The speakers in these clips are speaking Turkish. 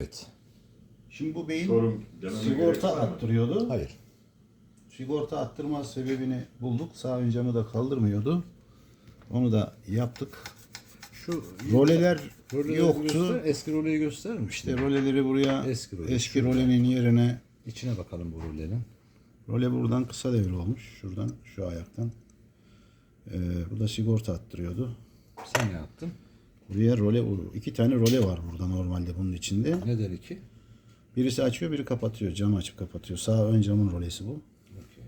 Evet. Şimdi bu beyin dememe gerek sigorta var mı? attırıyordu. Hayır. Sigorta attırma sebebini bulduk. Sağ ön camı da kaldırmıyordu. Onu da yaptık. Şu Roleler roleleri yoktu. göster, eski roleyi gösterir misin? İşte roleleri buraya Eski eski, role. rolenin yerine İçine bakalım bu rolenin. role buradan kısa devre olmuş. Şuradan şu ayaktan. Ee, bu da sigorta attırıyordu. Sen ne yaptın? Buraya role iki tane role var burada normalde bunun içinde. Neden iki? Birisi açıyor, biri kapatıyor. Camı açıp kapatıyor. Sağ ön camın rolesi bu. Okey.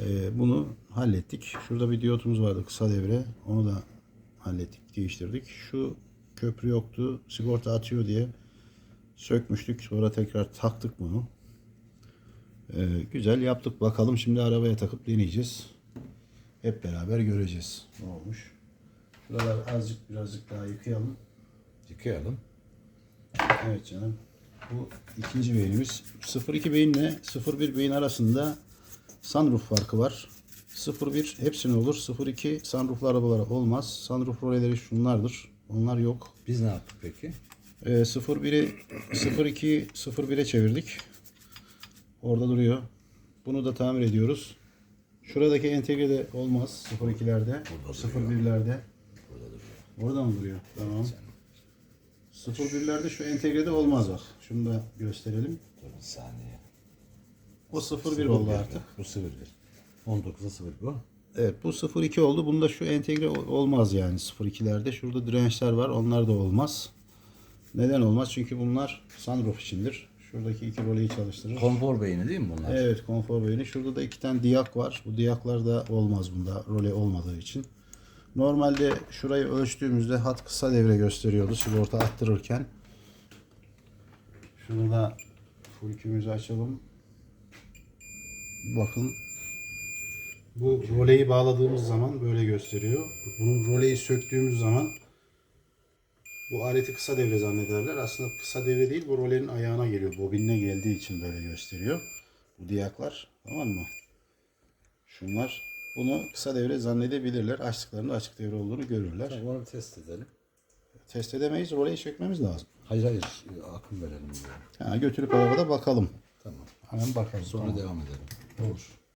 Ee, bunu hallettik. Şurada bir diyotumuz vardı kısa devre. Onu da hallettik, değiştirdik. Şu köprü yoktu. Sigorta atıyor diye sökmüştük. Sonra tekrar taktık bunu. Ee, güzel yaptık. Bakalım şimdi arabaya takıp deneyeceğiz. Hep beraber göreceğiz ne olmuş. Şuralar azıcık birazcık daha yıkayalım. Yıkayalım. Evet canım. Bu ikinci beynimiz. 02 beyinle 01 beyin arasında sunroof farkı var. 01 hepsine olur. 02 sunrooflu arabalara olmaz. Sunroof roleleri şunlardır. Onlar yok. Biz ne yaptık peki? Ee, 01'i 02 01'e çevirdik. Orada duruyor. Bunu da tamir ediyoruz. Şuradaki entegre de olmaz 02'lerde. 01'lerde. Orada mı duruyor? Tamam. 01'lerde şu entegrede olmaz bak. Şunu da gösterelim. Dur bir saniye. O 01 oldu artık. Bu 01. 19'a 0 bu. Evet bu 02 oldu. Bunda şu entegre ol- olmaz yani 02'lerde. Şurada dirençler var. Onlar da olmaz. Neden olmaz? Çünkü bunlar sunroof içindir. Şuradaki iki roleyi çalıştırır. Konfor beyni değil mi bunlar? Evet konfor beyni. Şurada da iki tane diyak var. Bu diyaklar da olmaz bunda role olmadığı için. Normalde şurayı ölçtüğümüzde hat kısa devre gösteriyordu sigorta attırırken. Şunu da fulkümüzü açalım. Bakın. Bu roleyi bağladığımız zaman böyle gösteriyor. Bunu roleyi söktüğümüz zaman bu aleti kısa devre zannederler. Aslında kısa devre değil bu rolenin ayağına geliyor. Bobinine geldiği için böyle gösteriyor. Bu diyaklar tamam mı? Şunlar bunu kısa devre zannedebilirler. Açtıklarında açık devre olduğunu görürler. Tamam, onu bir test edelim. Test edemeyiz. Roleyi sökmemiz lazım. Hayır hayır. Akım verelim diyorum. Ha, götürüp arabada bakalım. Tamam. Hemen bakalım. Sonra Tamam. devam edelim. Olur.